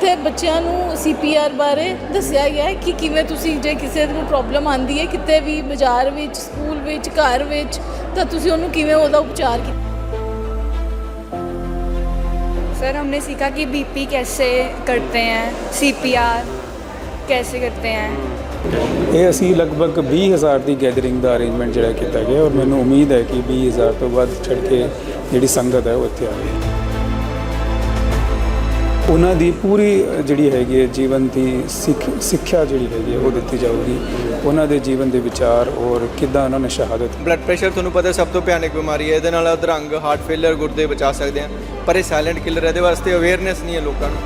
ਇੱਥੇ ਬੱਚਿਆਂ ਨੂੰ ਸੀਪੀਆਰ ਬਾਰੇ ਦੱਸਿਆ ਗਿਆ ਹੈ ਕਿ ਕਿਵੇਂ ਤੁਸੀਂ ਜੇ ਕਿਸੇ ਨੂੰ ਪ੍ਰੋਬਲਮ ਆਂਦੀ ਹੈ ਕਿਤੇ ਵੀ ਬਾਜ਼ਾਰ ਵਿੱਚ ਸਕੂਲ ਵਿੱਚ ਘਰ ਵਿੱਚ ਤਾਂ ਤੁਸੀਂ ਉਹਨੂੰ ਕਿਵੇਂ ਉਹਦਾ ਉਪਚਾਰ ਕੀਤਾ सर हमने सीखा कि बीपी कैसे करते हैं सीपीआर कैसे करते हैं ਇਹ ਅਸੀਂ ਲਗਭਗ 20000 ਦੀ ਗੈਦਰਿੰਗ ਦਾ ਅਰੇਂਜਮੈਂਟ ਜਿਹੜਾ ਕੀਤਾ ਗਿਆ ਔਰ ਮੈਨੂੰ ਉਮੀਦ ਹੈ ਕਿ 20000 ਤੋਂ ਵੱਧ ਚੜ ਕੇ ਜਿਹੜੀ ਸੰਗਤ ਹੈ ਉਹ ਇੱਥੇ ਆਵੇ ਉਹਨਾਂ ਦੀ ਪੂਰੀ ਜਿਹੜੀ ਹੈਗੀ ਹੈ ਜੀਵਨ ਦੀ ਸਿੱਖ ਸਿੱਖਿਆ ਜਿਹੜੀ ਹੈਗੀ ਹੈ ਉਹ ਦਿੱਤੀ ਜਾਊਗੀ। ਉਹਨਾਂ ਦੇ ਜੀਵਨ ਦੇ ਵਿਚਾਰ ਔਰ ਕਿੱਦਾਂ ਉਹਨਾਂ ਨੇ ਸ਼ਹਾਦਤ ਬਲੱਡ ਪ੍ਰੈਸ਼ਰ ਤੁਹਾਨੂੰ ਪਤਾ ਸਭ ਤੋਂ ਭਿਆਨਕ ਬਿਮਾਰੀ ਹੈ। ਇਹਦੇ ਨਾਲ ਅਧਰੰਗ ਹਾਰਟ ਫੇਲਰ ਗੁਰਦੇ ਬਚਾ ਸਕਦੇ ਆ। ਪਰ ਇਹ ਸਾਇਲੈਂਟ ਕਿਲਰ ਇਹਦੇ ਵਾਸਤੇ ਅਵੇਅਰਨੈਸ ਨਹੀਂ ਹੈ ਲੋਕਾਂ ਨੂੰ।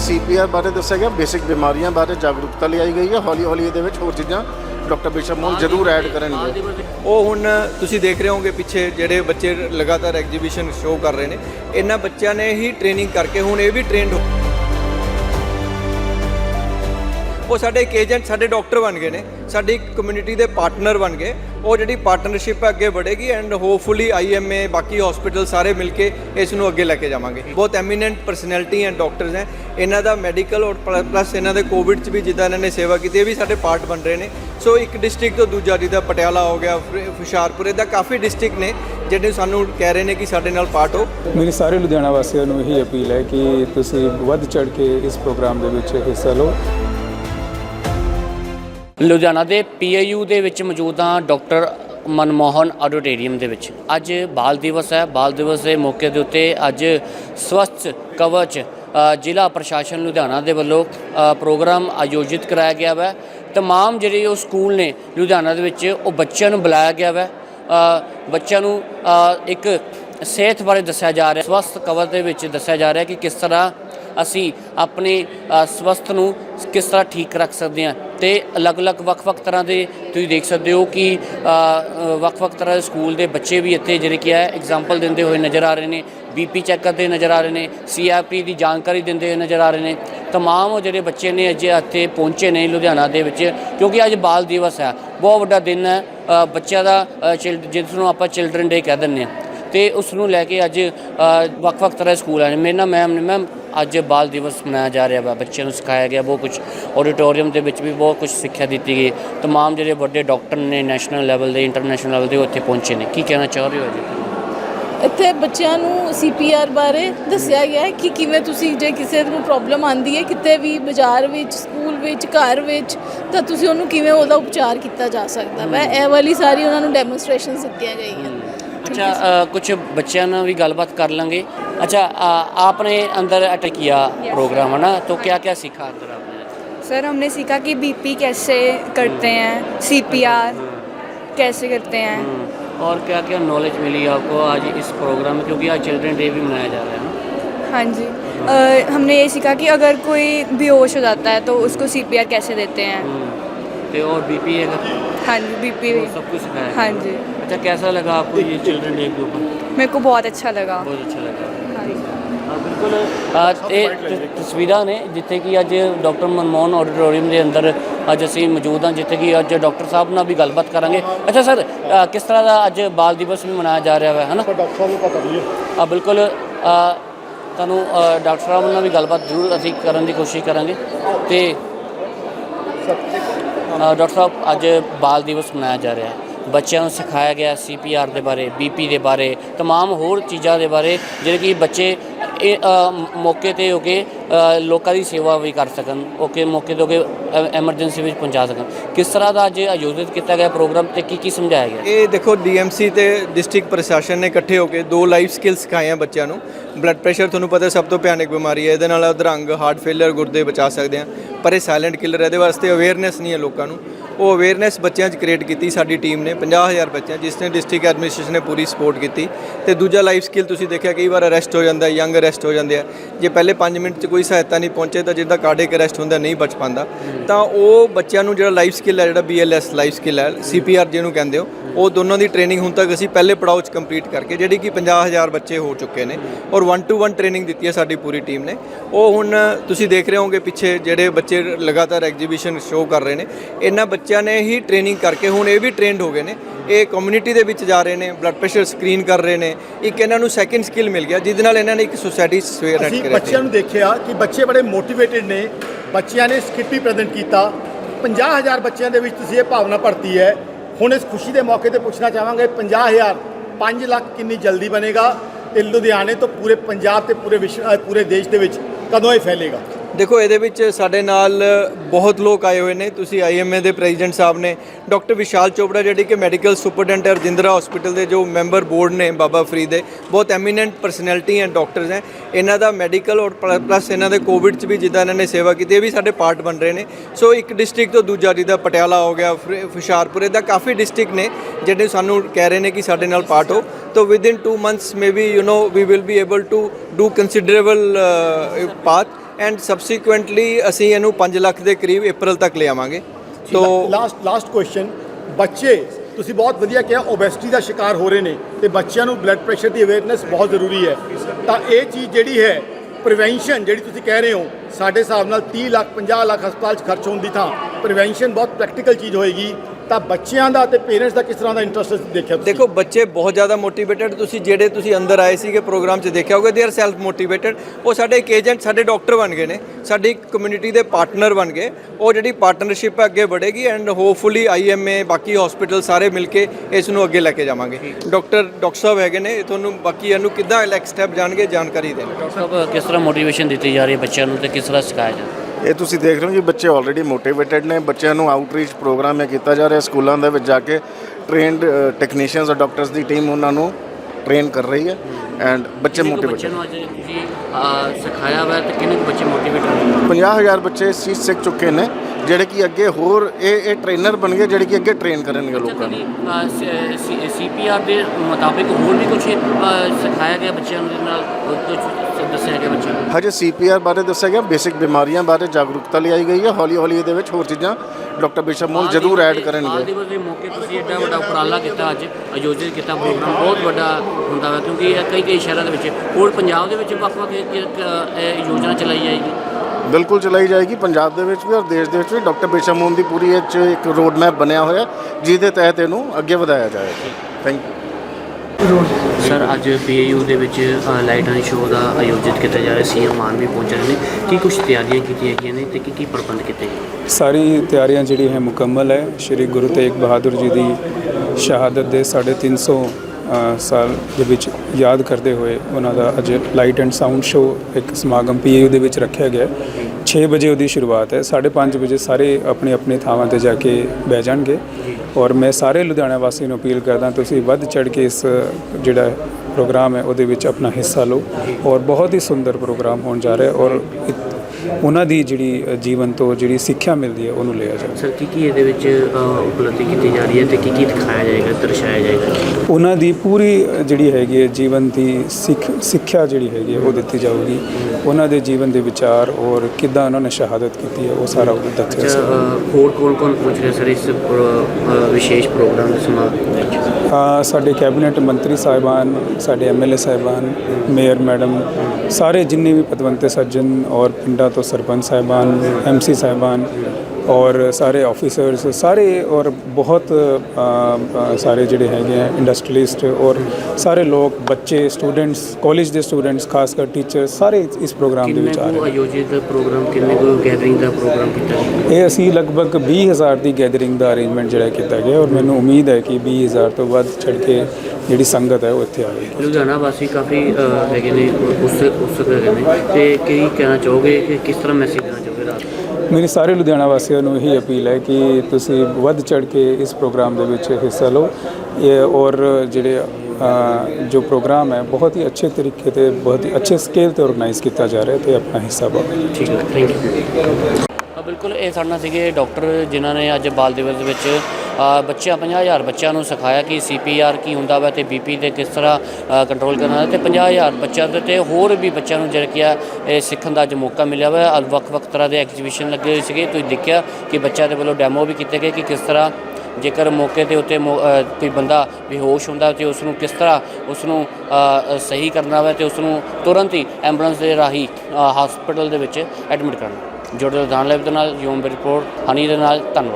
ਸੀਪੀਆਰ ਬਾਰੇ ਦੱਸਿਆ ਗਿਆ। ਬੇਸਿਕ ਬਿਮਾਰੀਆਂ ਬਾਰੇ ਜਾਗਰੂਕਤਾ ਲਿਆਈ ਗਈ ਹੈ। ਹੌਲੀ ਹੌਲੀ ਇਹਦੇ ਵਿੱਚ ਹੋਰ ਚੀਜ਼ਾਂ ਡਾਕਟਰ ਬਿਸ਼ਪ ਜ਼ਰੂਰ ਐਡ ਕਰਨਗੇ। ਉਹ ਹੁਣ ਤੁਸੀਂ ਦੇਖ ਰਹੇ ਹੋਗੇ ਪਿੱਛੇ ਜਿਹੜੇ ਬੱਚੇ ਲਗਾਤਾਰ ਐਗਜ਼ੀਬਿਸ਼ਨ ਸ਼ੋਅ ਕਰ ਰਹੇ ਨੇ। ਇਹਨਾਂ ਬੱਚਿਆਂ ਨੇ ਹੀ ਟ੍ਰੇਨਿੰਗ ਕਰਕੇ ਹੁਣ ਇਹ ਵੀ ਟ੍ਰੇਨਡ ਹੋ ਉਹ ਸਾਡੇ ਇੱਕ ਏਜੰਟ, ਸਾਡੇ ਡਾਕਟਰ ਬਣ ਗਏ ਨੇ, ਸਾਡੀ ਕਮਿਊਨਿਟੀ ਦੇ ਪਾਰਟਨਰ ਬਣ ਗਏ। ਉਹ ਜਿਹੜੀ ਪਾਰਟਨਰਸ਼ਿਪ ਅੱਗੇ ਵਧੇਗੀ ਐਂਡ ਹੋਪਫੁਲੀ ਆਈਐਮਏ ਬਾਕੀ ਹਸਪੀਟਲ ਸਾਰੇ ਮਿਲ ਕੇ ਇਸ ਨੂੰ ਅੱਗੇ ਲੈ ਕੇ ਜਾਵਾਂਗੇ। ਬਹੁਤ ਐਮੀਨੈਂਟ ਪਰਸਨੈਲਿਟੀ ਐਂਡ ਡਾਕਟਰਸ ਹੈ। ਇਹਨਾਂ ਦਾ ਮੈਡੀਕਲ ਔਰ ਪਲੱਸ ਇਹਨਾਂ ਦੇ ਕੋਵਿਡ 'ਚ ਵੀ ਜਿੱਦਾਂ ਇਹਨਾਂ ਨੇ ਸੇਵਾ ਕੀਤੀ, ਇਹ ਵੀ ਸਾਡੇ ਪਾਰਟ ਬਣ ਰਹੇ ਨੇ। ਸੋ ਇੱਕ ਡਿਸਟ੍ਰਿਕਟ ਤੋਂ ਦੂਜਾ ਜਿੱਦਾਂ ਪਟਿਆਲਾ ਹੋ ਗਿਆ, ਫਿਰ ਹੁਸ਼ਿਆਰਪੁਰ ਇਹਦਾ ਕਾਫੀ ਡਿਸਟ੍ਰਿਕਟ ਨੇ ਜਿਹੜੇ ਸਾਨੂੰ ਕਹਿ ਰਹੇ ਨੇ ਕਿ ਸਾਡੇ ਨਾਲ ਪਾਰਟ ਹੋ। ਮੇਰੀ ਸਾਰੇ ਲੁਧਿਆਣਾ ਵਾਸੀਆਂ ਨੂੰ ਇਹੀ ਅਪੀਲ ਹੈ ਕਿ ਤੁਸੀਂ ਵੱਧ ਚੜ ਕੇ ਇਸ ਪ੍ਰੋਗਰਾਮ ਦੇ ਵਿੱਚ ਹਿੱਸਾ ਲਓ। ਲੁਧਿਆਣਾ ਦੇ ਪੀਏਯੂ ਦੇ ਵਿੱਚ ਮੌਜੂਦ ਹਾਂ ਡਾਕਟਰ ਮਨਮੋਹਨ ਆਡੀਟੋਰੀਅਮ ਦੇ ਵਿੱਚ। ਅੱਜ ਬਾਲ ਦਿਵਸ ਹੈ। ਬਾਲ ਦਿਵਸ ਦੇ ਮੌਕੇ ਦੇ ਉੱਤੇ ਅੱਜ ਸਵਸਥ ਕਵਚ ਅ, ਜ਼ਿਲ੍ਹਾ ਪ੍ਰਸ਼ਾਸਨ ਲੁਧਿਆਣਾ ਦੇ ਵੱਲੋਂ ਪ੍ਰੋਗਰਾਮ ਆਯੋਜਿਤ ਕਰਾਇਆ ਗਿਆ ਵਾ। ਤਮਾਮ ਜਿਹੜੇ ਉਹ ਸਕੂਲ ਨੇ ਲੁਧਿਆਣਾ ਦੇ ਵਿੱਚ ਉਹ ਬੱਚਿਆਂ ਨੂੰ ਬੁਲਾਇਆ ਗਿਆ ਵਾ। ਬੱਚਿਆਂ ਨੂੰ ਇੱਕ ਸਿਹਤ ਬਾਰੇ ਦੱਸਿਆ ਜਾ ਰਿਹਾ ਸਵਸਥ ਕਵਰ ਦੇ ਵਿੱਚ ਦੱਸਿਆ ਜਾ ਰਿਹਾ ਕਿ ਕਿਸ ਤਰ੍ਹਾਂ ਅਸੀਂ ਆਪਣੇ ਸਵਸਥ ਨੂੰ ਕਿਸ ਤਰ੍ਹਾਂ ਠੀਕ ਰੱਖ ਸਕਦੇ ਹਾਂ ਤੇ ਅਲੱਗ-ਅਲੱਗ ਵੱਖ-ਵੱਖ ਤਰ੍ਹਾਂ ਦੇ ਤੁਸੀਂ ਦੇਖ ਸਕਦੇ ਹੋ ਕਿ ਵੱਖ-ਵੱਖ ਤਰ੍ਹਾਂ ਦੇ ਸਕੂਲ ਦੇ ਬੱਚੇ ਵੀ ਇੱਥੇ ਜਿਹੜੇ ਕਿ ਹੈ ਐਗਜ਼ਾਮਪਲ ਦਿੰਦੇ ਹੋਏ ਨਜ਼ਰ ਆ ਰਹੇ ਨੇ ਬੀਪੀ ਚੈੱਕ ਕਰਦੇ ਨਜ਼ਰ ਆ ਰਹੇ ਨੇ ਸੀਆਰਪੀ ਦੀ ਜਾਣਕਾਰੀ ਦਿੰਦੇ ਹੋਏ ਨਜ਼ਰ ਆ ਰਹੇ ਨੇ। ਤਮਾਮ ਉਹ ਜਿਹੜੇ ਬੱਚੇ ਨੇ ਅੱਜ ਇੱਥੇ ਪਹੁੰਚੇ ਨੇ ਲੁਧਿਆਣਾ ਦੇ ਵਿੱਚ ਕਿਉਂਕਿ ਅੱਜ ਬਾਲ ਦਿਵਸ ਹੈ। ਬਹੁਤ ਵੱਡਾ ਦਿਨ ਹੈ ਬੱਚਿਆਂ ਦਾ ਅ, ਜਿਸ ਨੂੰ ਆਪਾਂ ਚਿਲਡਰਨ ਡੇ ਕਹਿ ਦਿੰਦੇ ਹਾਂ। ਤੇ ਉਸ ਨੂੰ ਲੈ ਕੇ ਅੱਜ ਵੱਖ-ਵੱਖ ਤਰ੍ਹਾਂ ਦੇ ਸਕੂਲ ਆਏ ਨੇ। ਮੇਰੇ ਨਾਲ ਮੈਮ ਨੇ ਮੈਮ ਅੱਜ ਬਾਲ ਦਿਵਸ ਮਨਾਇਆ ਜਾ ਰਿਹਾ ਵਾ। ਬੱਚਿਆਂ ਨੂੰ ਸਿਖਾਇਆ ਗਿਆ ਬਹੁਤ ਕੁਝ ਆਡੀਟੋਰੀਅਮ ਦੇ ਵਿੱਚ ਵੀ ਬਹੁਤ ਕੁਝ ਸਿੱਖਿਆ ਦਿੱਤੀ ਗਈ। ਤਮਾਮ ਜਿਹੜੇ ਵੱਡੇ ਡਾਕਟਰ ਨੇ ਨੈਸ਼ਨਲ ਲੈਵਲ ਦੇ ਇੰਟਰਨੈਸ਼ਨਲ ਲੈਵਲ ਦੇ ਉਹ ਇੱਥੇ ਪਹੁੰਚੇ ਨੇ। ਕੀ ਕਹਿਣਾ ਚਾਹ ਰਹੇ ਹੋ ਜੀ? ਇੱਥੇ ਬੱਚਿਆਂ ਨੂੰ ਸੀਪੀਆਰ ਬਾਰੇ ਦੱਸਿਆ ਗਿਆ ਹੈ ਕਿ ਕਿਵੇਂ ਤੁਸੀਂ ਜੇ ਕਿਸੇ ਨੂੰ ਪ੍ਰੋਬਲਮ ਆਂਦੀ ਹੈ ਕਿਤੇ ਵੀ ਬਾਜ਼ਾਰ ਵਿੱਚ ਸਕੂਲ ਵਿੱਚ ਘਰ ਵਿੱਚ ਤਾਂ ਤੁਸੀਂ ਉਹਨੂੰ ਕਿਵੇਂ ਉਹਦਾ ਉਪਚਾਰ ਕੀਤਾ ਜਾ ਸਕਦਾ ਹੈ। ਇਹ ਵਾਲੀ ਸਾਰੀ ਉਹਨਾਂ ਨੂੰ ਡੈਮੋਨਸਟ੍ਰੇਸ਼ਨਸ ਦਿੱਤੀਆਂ ਗਈਆਂ अच्छा कुछ बच्चों ने भी गलबात कर लेंगे अच्छा आपने अंदर अटैक किया प्रोग्राम है ना तो क्या क्या सीखा अंदर आपने सर हमने सीखा कि बीपी कैसे करते हैं सीपीआर कैसे करते हैं और क्या क्या नॉलेज मिली आपको आज इस प्रोग्राम में क्योंकि आज चिल्ड्रन डे भी मनाया जा रहा है ना हाँ जी अ, हमने ये सीखा कि अगर कोई बेहोश हो जाता है तो उसको सीपीआर कैसे देते हैं तो और बीपी अगर हाँ जी बीपी वो सब कुछ सिखाया हाँ जी अच्छा कैसा लगा आपको ये चिल्ड्रन डे के ऊपर मेरे को बहुत अच्छा लगा ਬਹੁਤ ਅੱਛਾ ਲੱਗਾ हाँ जी ਹਾਂ, ਬਿਲਕੁਲ ਅ, ਇਹ ਤ- ਤਸਵੀਰਾਂ ਨੇ ਜਿੱਥੇ ਕਿ ਅੱਜ ਡਾਕਟਰ ਮਨਮੋਹਨ ਆਡੀਟੋਰੀਅਮ ਦੇ ਅੰਦਰ ਅੱਜ ਅਸੀਂ ਮੌਜੂਦ ਹਾਂ ਜਿੱਥੇ ਕਿ ਅੱਜ ਡਾਕਟਰ ਸਾਹਿਬ ਨਾਲ ਵੀ ਗੱਲਬਾਤ ਕਰਾਂਗੇ ਅੱਛਾ ਸਰ ਅ, ਕਿਸ ਤਰ੍ਹਾਂ ਦਾ ਅੱਜ ਬਾਲ ਦਿਵਸ ਵੀ ਮਨਾਇਆ ਜਾ ਰਿਹਾ ਹੈ ਹਨਾ ਡਾਕਟਰ ਸਾਹਿਬ ਨੂੰ ਪਤਾ ਨਹੀਂ ਆ ਬਿਲਕੁਲ ਅ, ਤੁਹਾਨੂੰ ਅ, ਡਾਕਟਰ ਸਾਹਿਬ ਨਾਲ ਵੀ ਗੱਲਬਾਤ ਜ਼ਰੂਰ ਅਸੀਂ ਕਰਨ ਦੀ ਕੋਸ਼ਿਸ਼ ਕਰਾਂਗੇ ਤੇ ਅ, ਡਾਕਟਰ ਸਾਹਿਬ ਅੱਜ ਬਾਲ ਦਿਵਸ ਮਨਾਇਆ ਜਾ ਰਿਹਾ ਹੈ ਬੱਚਿਆਂ ਨੂੰ ਸਿਖਾਇਆ ਗਿਆ ਸੀਪੀਆਰ ਦੇ ਬਾਰੇ ਬੀਪੀ ਦੇ ਬਾਰੇ तमाम ਹੋਰ ਚੀਜ਼ਾਂ ਦੇ ਬਾਰੇ ਜਿਹੜੇ ਕਿ ਬੱਚੇ ਇਹ ਅ, ਮੌਕੇ ਤੇ ਹੋ ਕੇ ਅ, ਲੋਕਾਂ ਦੀ ਸੇਵਾ ਵੀ ਕਰ ਸਕਣ ਓਕੇ ਮੌਕੇ ਤੇ ਹੋ ਕੇ ਐਮਰਜੈਂਸੀ ਵਿੱਚ ਪਹੁੰਚਾ ਸਕਣ। ਕਿਸ ਤਰ੍ਹਾਂ ਦਾ ਅੱਜ ਆਯੋਜਿਤ ਕੀਤਾ ਗਿਆ ਪ੍ਰੋਗਰਾਮ ਤੇ ਕੀ ਕੀ ਸਮਝਾਇਆ ਗਿਆ? ਇਹ ਦੇਖੋ ਡੀਐਮਸੀ ਤੇ ਡਿਸਟ੍ਰਿਕਟ ਪ੍ਰਸ਼ਾਸਨ ਨੇ ਇਕੱਠੇ ਹੋ ਕੇ ਦੋ ਲਾਈਫ ਸਕਿੱਲ ਸਿਖਾਏ ਆ ਬੱਚਿਆਂ ਨੂੰ। ਬਲੱਡ ਪ੍ਰੈਸ਼ਰ ਤੁਹਾਨੂੰ ਪਤਾ ਸਭ ਤੋਂ ਭਿਆਨਕ ਬਿਮਾਰੀ ਹੈ ਇਹਦੇ ਨਾਲ ਅਧਰੰਗ ਹਾਰਟ ਫੇਲਰ ਗੁਰਦੇ ਬਚਾ ਸਕਦੇ ਆ ਪਰ ਇਹ ਸਾਇਲੈਂਟ ਕਿਲਰ ਇਹਦੇ ਵਾਸਤੇ ਅਵੇਅਰਨੈਸ ਨਹੀਂ ਹੈ ਲੋਕਾਂ ਨੂੰ। ਉਹ ਅਵੇਅਰਨੈਸ ਬੱਚਿਆਂ 'ਚ ਕ੍ਰੀਏਟ ਕੀਤੀ ਸਾਡੀ ਟੀਮ ਨੇ 50000 ਬੱਚਿਆਂ ਜਿਸ ਨੇ ਡਿਸਟ੍ਰਿਕਟ ਐਡਮਿਨਿਸਟ੍ਰੇਸ਼ਨ ਨੇ ਪੂਰੀ ਸਪੋਰਟ ਕੀਤੀ। ਤੇ ਦੂਜਾ ਲਾਈਫ ਸਕਿੱਲ ਤੁਸੀਂ ਦੇਖਿਆ, ਕਈ ਵਾਰ ਅਰੈਸਟ ਹੋ ਜਾਂਦਾ ਯੰਗ ਅਰੈਸਟ ਹੋ ਜਾਂਦੇ ਆ। ਜੇ ਪਹਿਲੇ 5 ਮਿੰਟ 'ਚ ਕੋਈ ਸਹਾਇਤਾ ਨਹੀਂ ਪਹੁੰਚੇ, ਤਾਂ ਜਿਹਦਾ ਕਾਰਡਿਕ ਅਰੈਸਟ ਹੁੰਦਾ, ਨਹੀਂ ਬਚ ਪਾਉਂਦਾ। ਤਾਂ ਉਹ ਬੱਚਿਆਂ ਨੂੰ ਜਿਹੜਾ ਲਾਈਫ ਸਕਿੱਲ ਹੈ, ਜਿਹੜਾ BLS ਲਾਈਫ ਸਕਿੱਲ ਹੈ CPR ਜਿਹਨੂੰ ਕਹਿੰਦੇ ਹੋ ਉਹ ਦੋਨਾਂ ਦੀ ਟ੍ਰੇਨਿੰਗ ਹੁਣ ਤੱਕ ਅਸੀਂ ਪਹਿਲੇ ਪੜਾਅ 'ਚ ਕੰਪਲੀਟ ਕਰਕੇ ਜਿਹੜੀ ਕਿ 50000 ਬੱਚੇ ਹੋ ਚੁੱਕੇ ਨੇ ਔਰ 1 ਟੂ 1 ਟ੍ਰੇਨਿੰਗ ਦਿੱਤੀ ਹੈ ਸਾਡੀ ਪੂਰੀ ਟੀਮ ਨੇ। ਉਹ ਹੁਣ ਤੁਸੀਂ ਦੇਖ ਰਹੇ ਹੋਵੋਗੇ ਪਿੱਛੇ ਜਿਹੜੇ ਬੱਚੇ ਲਗਾਤਾਰ ਐਗਜ਼ੀਬਿਸ਼ਨ ਸ਼ੋਅ ਕਰ ਰਹੇ ਨੇ ਇਹਨਾਂ ਬੱਚਿਆਂ ਨੇ ਹੀ ਟ੍ਰੇਨਿੰਗ ਕਰਕੇ ਹੁਣ ਇਹ ਵੀ ਟ੍ਰੇਨਡ ਹੋ ਗਏ ਨੇ। ਇਹ ਕਮਿਊਨਿਟੀ ਦੇ ਵਿੱਚ ਜਾ ਰਹੇ ਨੇ ਬਲੱਡ ਪ੍ਰੈਸ਼ਰ ਸਕਰੀਨ ਕਰ ਰਹੇ ਨੇ। ਇੱਕ ਇਹਨਾਂ ਨੂੰ ਸੈਕਿੰਡ ਸਕਿੱਲ ਮਿਲ ਗਿਆ ਜਿਹਦੇ ਨਾਲ ਇਹਨਾਂ ਨੇ ਇੱਕ ਸੁਸਾਇਟੀ ਸਵੇਅਰ ਅਸੀਂ ਐਡ ਬੱਚਿਆਂ ਨੂੰ ਦੇਖਿਆ ਕਿ ਬੱਚੇ ਬੜੇ ਮੋਟੀਵੇਟਿਡ ਨੇ ਬੱਚਿਆਂ ਨੇ ਸਕਿੱਟ ਵੀ ਪ੍ਰੈਜ਼ੈਂਟ ਕੀਤਾ 50000 ਬੱਚਿਆਂ ਦੇ ਵਿੱਚ ਤੁਸੀਂ ਇਹ ਭਾਵਨਾ ਭਰਤੀ ਹੈ ਹੁਣ ਇਸ ਖੁਸ਼ੀ ਦੇ ਮੌਕੇ ਤੇ ਪੁੱਛਣਾ ਚਾਹਾਂਗੇ 50000 5 ਲੱਖ ਕਿੰਨੀ ਜਲਦੀ ਬਣੇਗਾ? ਤੇ ਲੁਧਿਆਣੇ ਤੋਂ ਪੂਰੇ ਪੰਜਾਬ ਤੇ ਪੂਰੇ ਵਿਸ਼ਵ ਪੂਰੇ ਦੇਸ਼ ਦੇ ਵਿੱਚ ਕਦੋਂ ਇਹ ਫੈਲੇਗਾ? ਦੇਖੋ, ਇਹਦੇ ਵਿੱਚ ਸਾਡੇ ਨਾਲ ਬਹੁਤ ਲੋਕ ਆਏ ਹੋਏ ਨੇ। ਤੁਸੀਂ ਆਈਐਮਏ ਦੇ ਪ੍ਰੈਜ਼ੀਡੈਂਟ ਸਾਹਿਬ ਨੇ, ਡਾਕਟਰ ਵਿਸ਼ਾਲ ਚੋਪੜਾ, ਜਿਹੜੀ ਕਿ ਮੈਡੀਕਲ ਸੁਪਰਡੈਂਟ ਹੈ, ਰਜਿੰਦਰਾ ਹਸਪੀਟਲ ਦੇ ਜੋ ਮੈਂਬਰ ਬੋਰਡ ਨੇ ਬਾਬਾ ਫਰੀਦ ਦੇ, ਬਹੁਤ ਐਮੀਨੈਂਟ ਪਰਸਨੈਲਿਟੀ ਐਂਡ ਡਾਕਟਰਸ ਹੈ। ਇਹਨਾਂ ਦਾ ਮੈਡੀਕਲ ਔਰ ਪਲੱਸ ਇਹਨਾਂ ਦੇ ਕੋਵਿਡ 'ਚ ਵੀ ਜਿੱਦਾਂ ਇਹਨਾਂ ਨੇ ਸੇਵਾ ਕੀਤੀ, ਇਹ ਵੀ ਸਾਡੇ ਪਾਰਟ ਬਣ ਰਹੇ ਨੇ। ਸੋ ਇੱਕ ਡਿਸਟ੍ਰਿਕਟ ਤੋਂ ਦੂਜਾ, ਜਿੱਦਾਂ ਪਟਿਆਲਾ ਹੋ ਗਿਆ, ਫਿਰ- ਹੁਸ਼ਿਆਰਪੁਰ ਦਾ ਕਾਫੀ ਡਿਸਟ੍ਰਿਕਟ ਨੇ, ਜਿਹੜੇ ਸਾਨੂੰ ਕਹਿ ਰਹੇ ਨੇ ਕਿ ਸਾਡੇ ਨਾਲ ਪਾਰਟ ਹੋ। ਤਾਂ within 2 months maybe you know we will be able to do considerable path and subsequently ਅਸੀਂ ਇਹਨੂੰ 5 ਲੱਖ ਦੇ ਕਰੀਬ April ਤੱਕ ਲੈ ਆਵਾਂਗੇ ਤੋ ਲਾਸਟ ਲਾਸਟ ਕੁਐਸਚਨ ਬੱਚੇ ਤੁਸੀਂ ਬਹੁਤ ਵਧੀਆ ਕਿਹਾ ਓਬੈਸਿਟੀ ਦਾ ਸ਼ਿਕਾਰ ਹੋ ਰਹੇ ਨੇ ਤੇ ਬੱਚਿਆਂ ਨੂੰ ਬਲੱਡ ਪ੍ਰੈਸ਼ਰ ਦੀ ਅਵੇਅਰਨੈਸ ਬਹੁਤ ਜ਼ਰੂਰੀ ਹੈ। ਤਾਂ ਇਹ ਚੀਜ਼ ਜਿਹੜੀ ਹੈ ਪ੍ਰੀਵੈਂਸ਼ਨ ਜਿਹੜੀ ਤੁਸੀਂ ਕਹਿ ਰਹੇ ਹੋ ਸਾਡੇ ਹਿਸਾਬ ਨਾਲ 30 ਲੱਖ 50 ਲੱਖ ਹਸਪਤਾਲ 'ਚ ਖਰਚ ਹੋਣ ਦੀ ਥਾਂ ਪ੍ਰੀਵੈਂਸ਼ਨ ਬਹੁਤ ਪ੍ਰੈਕਟੀਕਲ ਚੀਜ਼ ਹੋਏਗੀ। ਤਾਂ ਬੱਚਿਆਂ ਦਾ ਤੇ ਪੇਰੈਂਟਸ ਦਾ ਕਿਸ ਤਰ੍ਹਾਂ ਦਾ ਇੰਟਰਸਟ ਦੇਖਿਆ ਤੁਸੀਂ? ਦੇਖੋ ਬੱਚੇ ਬਹੁਤ ਜ਼ਿਆਦਾ ਮੋਟੀਵੇਟਡ ਤੁਸੀਂ ਜਿਹੜੇ ਤੁਸੀਂ ਅੰਦਰ ਆਏ ਸੀਗੇ ਪ੍ਰੋਗਰਾਮ 'ਚ ਦੇਖਿਆ ਹੋਗਾ ਦੇ ਆਰ ਸੈਲਫ ਮੋਟੀਵੇਟਡ ਉਹ ਸਾਡੇ ਇੱਕ ਏਜੰਟ ਸਾਡੇ ਡਾਕਟਰ ਬਣ ਗਏ ਨੇ ਸਾਡੀ ਕਮਿਊਨਿਟੀ ਦੇ ਪਾਰਟਨਰ ਬਣ ਗਏ। ਉਹ ਜਿਹੜੀ ਪਾਰਟਨਰਸ਼ਿਪ ਹੈ ਅੱਗੇ ਵਧੇਗੀ ਐਂਡ ਹੋਪਫੁਲੀ ਆਈਐਮਏ ਬਾਕੀ ਹਸਪੀਟਲ ਸਾਰੇ ਮਿਲ ਕੇ ਇਸ ਨੂੰ ਅੱਗੇ ਲੈ ਕੇ ਜਾਵਾਂਗੇ। ਡਾਕਟਰ ਡਾਕਟਰ ਸਾਹਿਬ ਹੈਗੇ ਨੇ ਤੁਹਾਨੂੰ ਬਾਕੀ ਇਹਨੂੰ ਕਿੱਦਾਂ ਨੈਕਸਟ ਸਟੈਪ ਜਾਣਗੇ ਜਾਣਕਾਰੀ ਦੇਣਗੇ ਸਭ ਕਿਸ ਤਰ੍ਹਾਂ ਮੋਟੀਵੇਸ਼ਨ ਦਿੱਤੀ ਜਾ ਰਹੀ ਹੈ ਬੱਚਿਆਂ ਨੂੰ ਤੇ ਕਿਸ ਤਰ੍ਹਾਂ ਸਿਖਾਇਆ ਜਾ ਰਿਹਾ ਇਹ ਤੁਸੀਂ ਦੇਖ ਰਹੇ ਹੋ ਜੀ ਬੱਚੇ ਆਲਰੇਡੀ ਮੋਟੀਵੇਟਡ ਨੇ ਬੱਚਿਆਂ ਨੂੰ ਆਊਟਰੀਚ ਪ੍ਰੋਗਰਾਮ ਇਹ ਕੀਤਾ ਜਾ ਰਿਹਾ ਸਕੂਲਾਂ ਦੇ ਵਿੱਚ ਜਾ ਕੇ। ਟ੍ਰੇਨਡ ਟੈਕਨੀਸ਼ੀਅਨਸ ਔਰ ਡਾਕਟਰਸ ਦੀ ਟੀਮ ਉਹਨਾਂ ਨੂੰ ਟ੍ਰੇਨ ਕਰ ਰਹੀ ਹੈ ਐਂਡ ਬੱਚੇ ਨੂੰ ਅੱਜ ਤੁਸੀਂ ਅਹ, ਸਿਖਾਇਆ ਵਾ ਤੇ ਕਿੰਨੇ ਕੁ ਬੱਚੇ ਮੋਟੀਵੇਟ ਹੋਏ 50000 ਬੱਚੇ ਇਸ ਚੀਜ਼ ਸਿੱਖ ਚੁੱਕੇ ਨੇ ਜਿਹੜੇ ਕਿ ਅੱਗੇ ਹੋਰ ਇਹ ਇਹ ਟ੍ਰੇਨਰ ਬਣ ਗਏ ਜਿਹੜੇ ਕਿ ਅੱਗੇ ਟ੍ਰੇਨ ਕਰਨਗੇ ਲੋਕਾਂ ਨੂੰ। ਸੀਪੀਆਰ ਦੇ ਮੁਤਾਬਿਕ ਹੋਰ ਵੀ ਕੁਝ ਸਿਖਾਇਆ ਗਿਆ ਬੱਚਿਆਂ ਨੂੰ ਦੇ ਨਾਲ? ਕੁਝ ਦੱਸਿਆ ਗਿਆ ਬੱਚਿਆਂ ਨੂੰ? ਹਜੇ ਸੀਪੀਆਰ ਬਾਰੇ ਦੱਸਿਆ ਗਿਆ ਬੇਸਿਕ ਬਿਮਾਰੀਆਂ ਬਾਰੇ ਜਾਗਰੂਕਤਾ ਲਿਆਈ ਗਈ ਹੈ। ਹੌਲੀ ਹੌਲੀ ਇਹਦੇ ਵਿੱਚ ਹੋਰ ਚੀਜ਼ਾਂ ਡਾਕਟਰ ਬਿਸ਼ਪ ਮੋਲ ਜ਼ਰੂਰ ਐਡ ਬਾਲ ਕਰਨਗੇ। ਦਿਵਸ ਦੇ ਮੌਕੇ ਤੁਸੀਂ ਐਡਾ ਵੱਡਾ ਉਪਰਾਲਾ ਕੀਤਾ ਅੱਜ ਆਯੋਜਿਤ ਕੀਤਾ ਪ੍ਰੋਗਰਾਮ ਬਹੁਤ ਵੱਡਾ ਹੁੰਦਾ ਵਾ ਕਿਉਂਕਿ ਇਹ ਕਈ ਕਈ ਸ਼ਹਿਰਾਂ ਦੇ ਵਿੱਚ ਹੋਰ ਪੰਜਾਬ ਦੇ ਵਿੱਚ ਵੱਖ ਵੱਖ ਇਹ- ਇਹ- ਇਹ ਯੋਜਨਾ ਚਲਾਈ ਜਾਏਗੀ। ਬਿਲਕੁਲ ਚਲਾਈ ਜਾਏਗੀ। ਪੰਜਾਬ ਦੇ ਵਿੱਚ ਵੀ ਔਰ ਦੇਸ਼ ਦੇ ਵਿੱਚ ਵੀ ਡਾਕਟਰ ਬਿਸ਼ਪ ਮੋਲ ਦੀ ਪੂਰੀ ਇਹ 'ਚ ਇੱਕ ਰੋਡ ਮੈਪ ਬਣਿਆ ਹੋਇਆ ਜਿਹਦੇ ਤਹਿਤ ਇਹਨੂੰ ਅੱਗੇ ਵਧਾਇਆ ਜਾਏਗਾ। ਥੈਂਕ ਯੂ ਸਰ ਅੱਜ ਪੀਏਯੂ ਦੇ ਵਿੱਚ ਅ, ਲਾਈਟ ਐਂਡ ਸ਼ੋਅ ਦਾ ਆਯੋਜਿਤ ਕੀਤਾ ਜਾ ਰਿਹਾ ਸੀਐਮ ਮਾਨ ਵੀ ਪਹੁੰਚ ਰਹੇ ਨੇ ਕੀ ਕੁਝ ਤਿਆਰੀਆਂ ਕੀਤੀਆਂ ਗਈਆਂ ਨੇ ਤੇ ਕੀ ਕੀ ਪ੍ਰਬੰਧ ਕੀਤੇ ਗਏ? ਸਾਰੀ ਤਿਆਰੀਆਂ ਜਿਹੜੀ ਹੈ ਮੁਕੰਮਲ ਹੈ। ਸ਼੍ਰੀ ਗੁਰੂ ਤੇਗ ਬਹਾਦਰ ਜੀ ਦੀ ਸ਼ਹਾਦਤ ਦੇ 350 ਅ, ਸਾਲ ਦੇ ਵਿੱਚ ਯਾਦ ਕਰਦੇ ਹੋਏ ਉਹਨਾਂ ਦਾ ਅੱਜ ਲਾਈਟ ਐਂਡ ਸਾਊਂਡ ਸ਼ੋਅ ਇੱਕ ਸਮਾਗਮ ਪੀਏਯੂ ਦੇ ਵਿੱਚ ਰੱਖਿਆ ਗਿਆ ਹੈ। 6 ਵਜੇ ਉਹਦੀ ਸ਼ੁਰੂਆਤ ਹੈ। 5:30 ਵਜੇ ਸਾਰੇ ਆਪਣੇ ਆਪਣੇ ਥਾਵਾਂ ਤੇ ਜਾ ਕੇ ਬਹਿ ਜਾਣਗੇ। ਔਰ ਮੈਂ ਸਾਰੇ ਲੁਧਿਆਣਾ ਵਾਸੀ ਨੂੰ ਅਪੀਲ ਕਰਦਾ, ਤੁਸੀਂ ਵੱਧ ਚੜ ਕੇ ਇਸ ਜਿਹੜਾ ਪ੍ਰੋਗਰਾਮ ਹੈ, ਉਹਦੇ ਵਿੱਚ ਆਪਣਾ ਹਿੱਸਾ ਲਓ। ਔਰ ਬਹੁਤ ਹੀ ਸੁੰਦਰ ਪ੍ਰੋਗਰਾਮ ਹੋਣ ਜਾ ਰਿਹਾ ਔਰ ਉਹਨਾਂ ਦੀ ਜਿਹੜੀ ਜੀਵਨ ਤੋਂ ਜਿਹੜੀ ਸਿੱਖਿਆ ਮਿਲਦੀ ਹੈ ਉਹਨੂੰ ਲਿਆ ਜਾਵੇ। ਸਰ ਕੀ ਕੀ ਇਹਦੇ ਵਿੱਚ ਉਪਲਬਧੀ ਕੀਤੀ ਜਾ ਰਹੀ ਹੈ ਤੇ ਕੀ ਕੀ ਦਿਖਾਇਆ ਜਾਏਗਾ ਦਰਸਾਇਆ ਜਾਏਗਾ? ਉਹਨਾਂ ਦੀ ਪੂਰੀ ਜਿਹੜੀ ਹੈਗੀ ਹੈ ਜੀਵਨ ਦੀ ਸਿੱਖ ਸਿੱਖਿਆ ਜਿਹੜੀ ਹੈਗੀ ਹੈ ਉਹ ਦਿੱਤੀ ਜਾਊਗੀ। ਉਹਨਾਂ ਦੇ ਜੀਵਨ ਦੇ ਵਿਚਾਰ ਔਰ ਕਿੱਦਾਂ ਉਹਨਾਂ ਨੇ ਸ਼ਹਾਦਤ ਕੀਤੀ ਹੈ ਉਹ ਸਾਰਾ ਉਹਦੇ ਦੱਸਿਆ। ਅ, ਹੋਰ ਕੌਣ ਕੌਣ ਪਹੁੰਚ ਰਿਹਾ ਸਰ ਇਸ ਵਿਸ਼ੇਸ਼ ਪ੍ਰੋਗਰਾਮ ਦੇ ਸਮਾਗਮ ਵਿੱਚ? ਹਾਂ ਸਾਡੇ ਕੈਬਨਿਟ ਮੰਤਰੀ ਸਾਹਿਬਾਨ ਸਾਡੇ ਐਮਐਲਏ ਸਾਹਿਬਾਨ ਮੇਅਰ ਮੈਡਮ ਸਾਰੇ ਜਿੰਨੇ ਵੀ ਪਤਵੰਤੇ ਸੱਜਣ ਔਰ ਪਿੰਡਾਂ ਤੋਂ ਸਰਪੰਚ ਸਾਹਿਬਾਨ ਐਮਸੀ ਸਾਹਿਬਾਨ ਔਰ ਸਾਰੇ ਆਫੀਸਰਸ ਸਾਰੇ ਔਰ ਬਹੁਤ ਸਾਰੇ ਜਿਹੜੇ ਹੈਗੇ ਆ ਇੰਡਸਟਰੀਲਿਸਟ ਔਰ ਸਾਰੇ ਲੋਕ ਬੱਚੇ ਸਟੂਡੈਂਟਸ ਕਾਲਜ ਦੇ ਸਟੂਡੈਂਟਸ ਖਾਸ ਕਰ ਟੀਚਰ ਸਾਰੇ ਇਸ ਪ੍ਰੋਗਰਾਮ ਦੇ ਵਿੱਚ ਆ ਰਹੇ ਨੇ। ਆਯੋਜਿਤ ਪ੍ਰੋਗਰਾਮ ਕਿੰਨੇ ਕੁ ਗੈਦਰਿੰਗ ਦਾ ਪ੍ਰੋਗਰਾਮ ਕੀਤਾ ਇਹ ਅਸੀਂ ਲਗਭਗ 20000 ਦੀ ਗੈਦਰਿੰਗ ਦਾ ਅਰੇਂਜਮੈਂਟ ਜਿਹੜਾ ਕੀਤਾ ਗਿਆ ਔਰ ਮੈਨੂੰ ਉਮੀਦ ਹੈ ਕਿ 20000 ਤੋਂ ਵੱਧ ਚੜ ਕੇ ਜਿਹੜੀ ਸੰਗਤ ਹੈ ਉਹ ਇੱਥੇ ਆਵੇਗੀ ਲੁਧਿਆਣਾ ਵਾਸੀ ਕਾਫੀ ਹੈਗੇ ਨੇ ਉਸ ਉਤਸੁਕ ਹੈਗੇ ਨੇ। ਤੇ ਕੀ ਕਹਿਣਾ ਚਾਹੋਗੇ ਕਿ ਕਿਸ ਤਰ੍ਹਾਂ ਮੈਸੇਜ ਦੇਣਾ ਚਾਹੋਗੇ ਰਾਤ? ਮੇਰੀ ਸਾਰੇ ਲੁਧਿਆਣਾ ਵਾਸੀਆਂ ਨੂੰ ਇਹੀ ਅਪੀਲ ਹੈ ਕਿ ਤੁਸੀਂ ਵੱਧ ਚੜ ਕੇ ਇਸ ਪ੍ਰੋਗਰਾਮ ਦੇ ਵਿੱਚ ਹਿੱਸਾ ਲਓ। ਇਹ ਔਰ ਜਿਹੜੇ ਜੋ ਪ੍ਰੋਗਰਾਮ ਹੈ, ਬਹੁਤ ਹੀ ਅੱਛੇ ਤਰੀਕੇ ਤੇ, ਬਹੁਤ ਹੀ ਅੱਛੇ ਸਕੇਲ ਤੇ ਆਰਗੇਨਾਈਜ਼ ਕੀਤਾ ਜਾ ਰਿਹਾ ਹੈ ਤੇ ਆਪਣਾ ਹਿੱਸਾ ਪਾਓ ਠੀਕ ਹੈ ਥੈਂਕ ਯੂ ਬਿਲਕੁਲ, ਇਹ ਸਾਡੇ ਨਾਲ ਸੀਗੇ ਡਾਕਟਰ ਜਿਨ੍ਹਾਂ ਨੇ ਅੱਜ ਬਾਲ ਦਿਵਸ ਦੇ ਵਿੱਚ ਬੱਚਿਆਂ 50000 ਬੱਚਿਆਂ ਨੂੰ ਸਿਖਾਇਆ ਕਿ ਸੀਪੀਆਰ ਕੀ ਹੁੰਦਾ ਵਾ ਤੇ ਬੀਪੀ ਤੇ ਕਿਸ ਤਰ੍ਹਾਂ ਕੰਟਰੋਲ ਕਰਨਾ ਹੈ ਤੇ 50000 ਬੱਚਿਆਂ ਦੇ ਤੇ ਹੋਰ ਵੀ ਬੱਚਿਆਂ ਨੂੰ ਜਿਹੜਾ ਕਿ ਆ, ਇਹ ਸਿੱਖਣ ਦਾ ਅੱਜ ਮੌਕਾ ਮਿਲਿਆ ਵਾ। ਵੱਖ-ਵੱਖ ਤਰ੍ਹਾਂ ਦੇ ਐਗਜ਼ੀਬਿਸ਼ਨ ਲੱਗੇ ਹੋਏ ਸੀਗੇ। ਤੁਸੀਂ ਦੇਖਿਆ ਕਿ ਬੱਚਿਆਂ ਦੇ ਵੱਲੋਂ ਡੈਮੋ ਵੀ ਕੀਤੇ ਗਏ ਕਿ ਕਿਸ ਤਰ੍ਹਾਂ ਜੇਕਰ ਮੌਕੇ ਦੇ ਉੱਤੇ ਮੋ- ਕੋਈ ਬੰਦਾ ਬੇਹੋਸ਼ ਹੁੰਦਾ ਤੇ ਉਸ ਨੂੰ ਕਿਸ ਤਰ੍ਹਾਂ ਉਸ ਨੂੰ ਸਹੀ ਕਰਨਾ ਵਾ ਤੇ ਉਸ ਨੂੰ ਤੁਰੰਤ ਹੀ ਐਂਬੂਲੈਂਸ ਦੇ ਰਾਹੀਂ ਹਸਪੀਟਲ ਦੇ ਵਿੱਚ ਐਡਮਿਟ ਕਰਨਾ। ਜੋੜੇ ਦਾਨ ਲੈਬ ਦੇ ਨਾਲ ਯੋਮ ਰਿਪੋਰਟ ਹਨੀ ਦੇ ਨਾਲ, ਧੰਨਵਾਦ।